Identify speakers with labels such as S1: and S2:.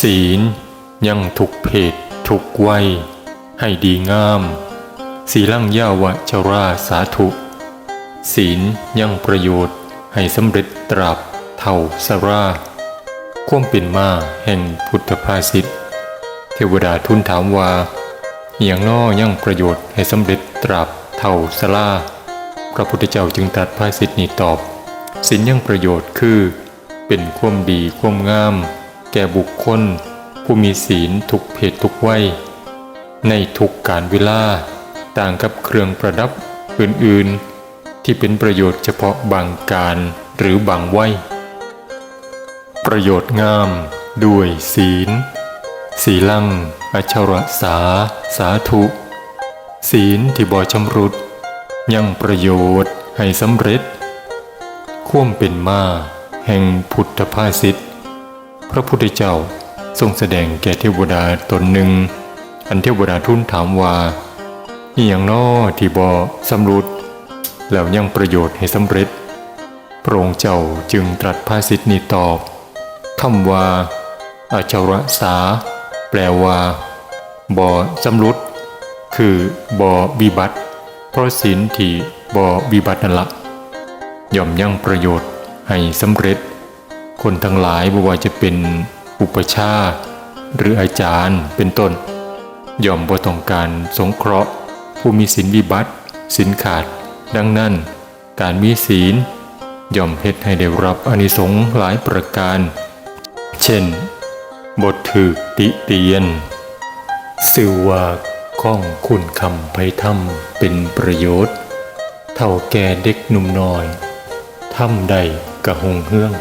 S1: ศีลยังทุกเพศทุกวัยให้ดีงามสีลังยาวะชราสาธุ ศีลยังประโยชน์ให้สำเร็จตราบเท่าสราความเป็นมาแห่งพุทธภาษิตเทวดาทูลถามว่าอย่างน้อยังประโยชน์ให้สำเร็จตราบเท่าสลาพระพุทธเจ้าจึงตรัสภาษิตนี้ตอบศีลยังประโยชน์คือ เป็นความดีความงาม ก่บุคคล ผู้มีศีลทุกเพศทุกวัยในทุกการเวลาต่างกับเครื่องประดับอื่นๆ ที่เป็นประโยชน์เฉพาะบางการหรือบางวัยประโยชน์งามด้วยศีลสีลังอชรสา สาธุ ศีลที่บ่ชำรุด ยังประโยชน์ให้สำเร็จข่วมเป็นมา แห่งพุทธภาษิต พระพุทธเจ้าทรงแสดงแก่เทวดาตนหนึ่ง อันเทวดาทูลถามว่าอีอย่างน้อที่บ่สำรุดแล้วยังประโยชน์ให้สำเร็จ พระองค์เจ้าจึงตรัสภาษิตนี้ตอบคำว่าอาชรสา แปลว่าบ่สำรุดคือบ่วิบัติเพราะศีลที่บ่วิบัตินั่นละย่อมยังประโยชน์ให้สำเร็จ คนทั้งหลายบ่ว่าจะเป็นอุปชาหรืออาจารย์เป็นต้น ย่อมบ่ต้องการสงเคราะห์ ผู้มีศีลวิบัติศีลขาด ดังนั้น การมีศีล ย่อมเฮ็ดให้ได้รับอนิสงส์หลายประการ เช่น บทถือติเตียน สื่อว่าข้องคุณคำไปทำเป็นประโยชน์ เท่าแก่เด็กหนุ่มน้อยทำได้กะหงเฮือง